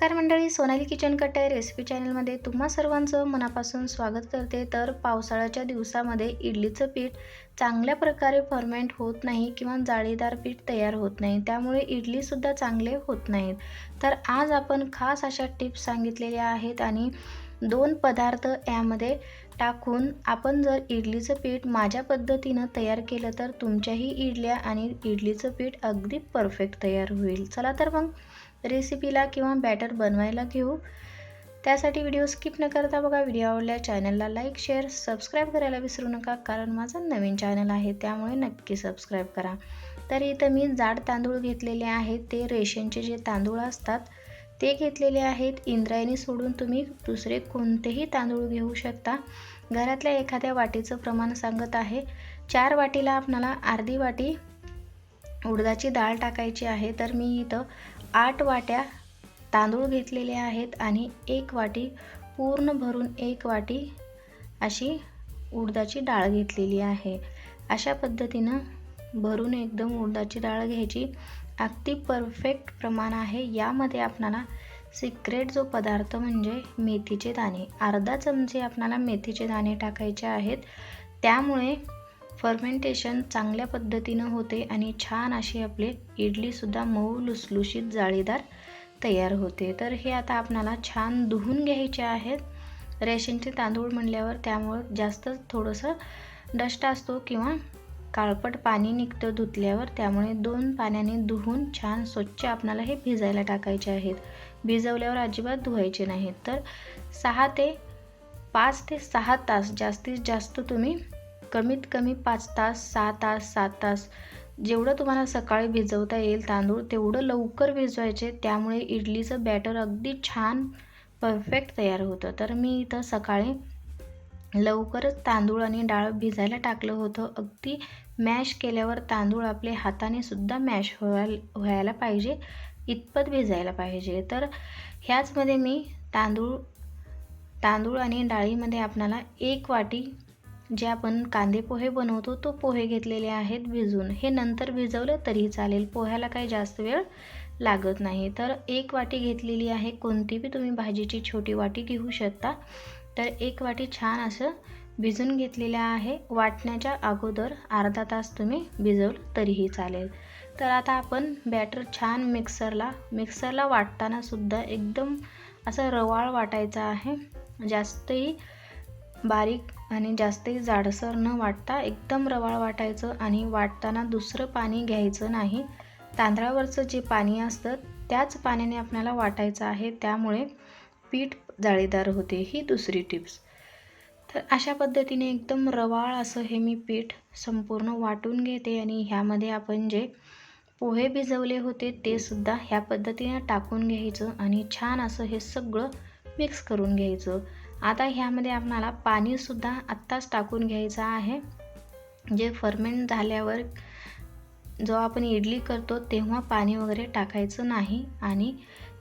नमस्कार मंडळी सोनाली किचन कट्टे रेसिपी चॅनलमध्ये तुम्हा सर्वांचं मनापासून स्वागत करते. तर पावसाळ्याच्या दिवसामध्ये इडलीचं पीठ चांगल्या प्रकारे फर्मेंट होत नाही किंवा जाळीदार पीठ तयार होत नाही. त्यामुळे इडलीसुद्धा चांगले होत नाहीत. तर आज आपण खास अशा टिप्स सांगितलेल्या आहेत आणि दोन पदार्थ यामध्ये टाकून आपण जर इडलीचं पीठ माझ्या पद्धतीनं तयार केलं तर तुमच्याही इडल्या आणि इडलीचं पीठ अगदी परफेक्ट तयार होईल. चला तर मग रेसिपीला किंवा बॅटर बनवायला घेऊ. त्यासाठी व्हिडिओ स्किप न करता बघा व्हिडिओ आवडल्या चॅनलला लाईक शेअर सबस्क्राईब करायला विसरू नका कारण माझं नवीन चॅनल आहे त्यामुळे नक्की सबस्क्राईब करा. तर इथं मी जाड तांदूळ घेतलेले आहेत ते रेशनचे जे तांदूळ असतात ते घेतलेले आहेत. इंद्रायणी सोडून तुम्ही दुसरे कोणतेही तांदूळ घेऊ शकता. घरातल्या एखाद्या वाटीचं प्रमाण सांगत आहे. चार वाटीला आपणाला अर्धी वाटी उडदाची डाळ टाकायची आहे तर मी इथं आठ वाट्या तांदूळ घेतलेले आहेत आणि एक वाटी पूर्ण भरून एक वाटी अशी उडदाची डाळ घेतलेली आहे. अशा पद्धतीनं भरून एकदम उडदाची डाळ घ्यायची. अगदी परफेक्ट प्रमाण आहे. यामध्ये आपणाला सिक्रेट जो पदार्थ म्हणजे मेथीचे दाणे अर्धा चमचे आपणाला मेथीचे दाणे टाकायचे आहेत. त्यामुळे फर्मेंटेशन चांगल्या पद्धतीनं होते आणि छान अशी आपले इडलीसुद्धा मऊ लुसलुशीत जाळीदार तयार होते. तर हे आता आपणाला छान धुवून घ्यायचे आहेत. रेशनचे तांदूळ म्हणल्यावर त्यामुळं जास्त थोडंसं डस्ट असतो किंवा काळपट पाणी निघतं धुतल्यावर त्यामुळे दोन पाण्याने धुवून छान स्वच्छ आपणाला हे भिजायला टाकायचे आहेत. भिजवल्यावर अजिबात धुवायचे नाहीत. तर सहा ते पाच ते सहा तास जास्तीत जास्त तुम्ही कमीत कमी पाच तास सहा तास सात तास जेवढं तुम्हाला सकाळी भिजवता येईल तांदूळ तेवढं लवकर भिजवायचे. त्यामुळे इडलीचं बॅटर अगदी छान परफेक्ट तयार होतं. तर मी इथं सकाळी लवकरच तांदूळ आणि डाळ भिजायला टाकलं होतं. अगदी मॅश केल्यावर तांदूळ आपले हाताने सुद्धा मॅश व्हायला व्हायला पाहिजे. इतपत भिजायला पाहिजे. तर ह्याचमध्ये मी तांदूळ तांदूळ आणि डाळीमध्ये आपणाला एक वाटी जे आपण कांदे पोहे बनवतो तो पोहे घेतलेले आहेत भिजून. हे नंतर भिजवलं तरीही चालेल. पोह्याला काही जास्त वेळ लागत नाही. तर एक वाटी घेतलेली आहे कोणती बी तुम्ही भाजीची छोटी वाटी घेऊ शकता. तर एक वाटी छान असं भिजून घेतलेलं आहे. वाटण्याच्या अगोदर अर्धा तास तुम्ही भिजवलं तरीही चालेल. तर आता आपण बॅटर छान मिक्सरला मिक्सरला वाटताना सुद्धा एकदम असं रवाळ वाटायचा आहे. जास्तही बारीक आणि जास्तही जाडसर न वाटता एकदम रवाळ वाटायचं आणि वाटताना दुसरं पाणी घ्यायचं नाही. तांदळावरचं जे पाणी असतं त्याच पाण्याने आपल्याला वाटायचं आहे त्यामुळे पीठ जाळीदार होते ही दुसरी टिप्स. तर अशा पद्धतीने एकदम रवाळ असं हे मी पीठ संपूर्ण वाटून घेते आणि ह्यामध्ये आपण जे पोहे भिजवले होते ते सुद्धा ह्या पद्धतीने टाकून घ्यायचं आणि छान असं हे सगळं मिक्स करून घ्यायचं. आता ह्यामध्ये आपणाला पाणीसुद्धा आत्ताच टाकून घ्यायचं आहे. जे फर्मेंट झाल्यावर जो आपण इडली करतो तेव्हा पाणी वगैरे टाकायचं नाही. आणि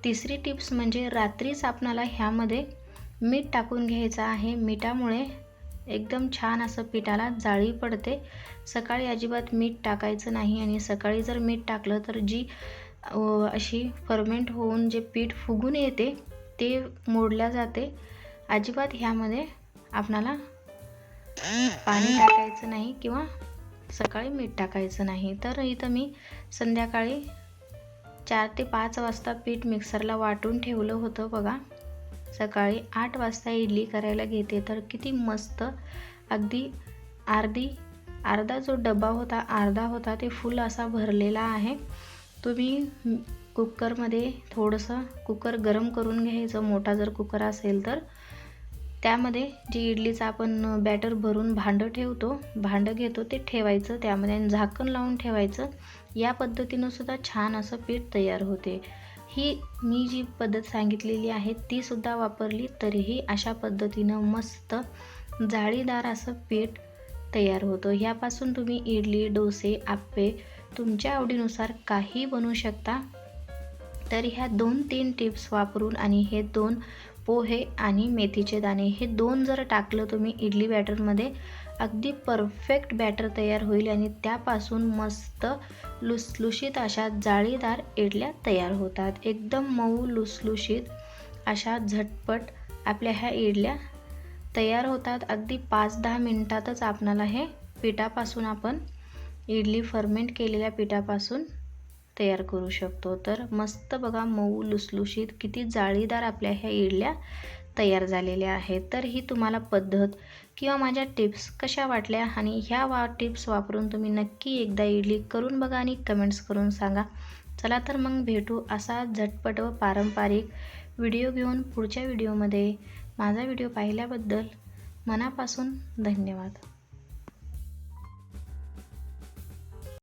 तिसरी टिप्स म्हणजे रात्रीच आपणाला ह्यामध्ये मीठ टाकून घ्यायचं आहे. मिठामुळे एकदम छान असं पिठाला जाळी पडते. सकाळी अजिबात मीठ टाकायचं नाही आणि सकाळी जर मीठ टाकलं तर जी अशी फर्मेंट होऊन जे पीठ फुगून येते ते मोडल्या जाते. अजिबात ह्यामध्ये आपणाला पाणी टाकायचं नाही किंवा सकाळी मीठ टाकायचं नाही. तर इथं मी संध्याकाळी चार ते पाच वाजता पीठ मिक्सरला वाटून ठेवलं होतं बघा. सकाळी आठ वाजता इडली करायला घेते. तर किती मस्त अगदी अर्धी अर्धा जो डबा होता अर्धा होता ते फुल असा भरलेला आहे. तुम्ही कुकरमध्ये थोडंसं कुकर गरम करून घ्यायचं. मोठा जर कुकर असेल तर त्यामध्ये जी इडलीचं आपण बॅटर भरून भांडं ठेवतो भांडं घेतो ते ठेवायचं त्यामध्ये आणि झाकण लावून ठेवायचं. या पद्धतीनं सुद्धा छान असं पीठ तयार होते. ही मी जी पद्धत सांगितलेली आहे तीसुद्धा वापरली तरीही अशा पद्धतीनं मस्त जाळीदार असं पीठ तयार होतं. ह्यापासून तुम्ही इडली डोसे आप्पे तुमच्या आवडीनुसार काही बनवू शकता. तर ह्या दोन तीन टिप्स वापरून आणि हे दोन पोहे आणि मेथीचे दाणे. हे दोन जर टाकलं तुम्ही इडली बॅटरमध्ये अगदी परफेक्ट बॅटर तयार होईल आणि त्यापासून मस्त लुसलुशीत अशा जाळीदार इडल्या तयार होतात. एकदम मऊ लुसलुशीत अशा झटपट आपल्या ह्या इडल्या तयार होतात. अगदी पाच दहा मिनटातच आपणाला हे पिठापासून आपण इडली फर्मेंट केलेल्या पिठापासून तयार करू शकतो. तर मस्त बघा मऊ लुसलुशीत किती जाळीदार आपल्या ह्या इडल्या तयार झालेल्या आहेत. तर ही तुम्हाला पद्धत किंवा माझ्या टिप्स कशा वाटल्या आणि ह्या वा टिप्स वापरून तुम्ही नक्की एकदा इडली करून बघा आणि कमेंट्स करून सांगा. चला तर मग भेटू असा झटपट व पारंपरिक व्हिडिओ घेऊन पुढच्या व्हिडिओमध्ये. माझा व्हिडिओ पाहिल्याबद्दल मनापासून धन्यवाद.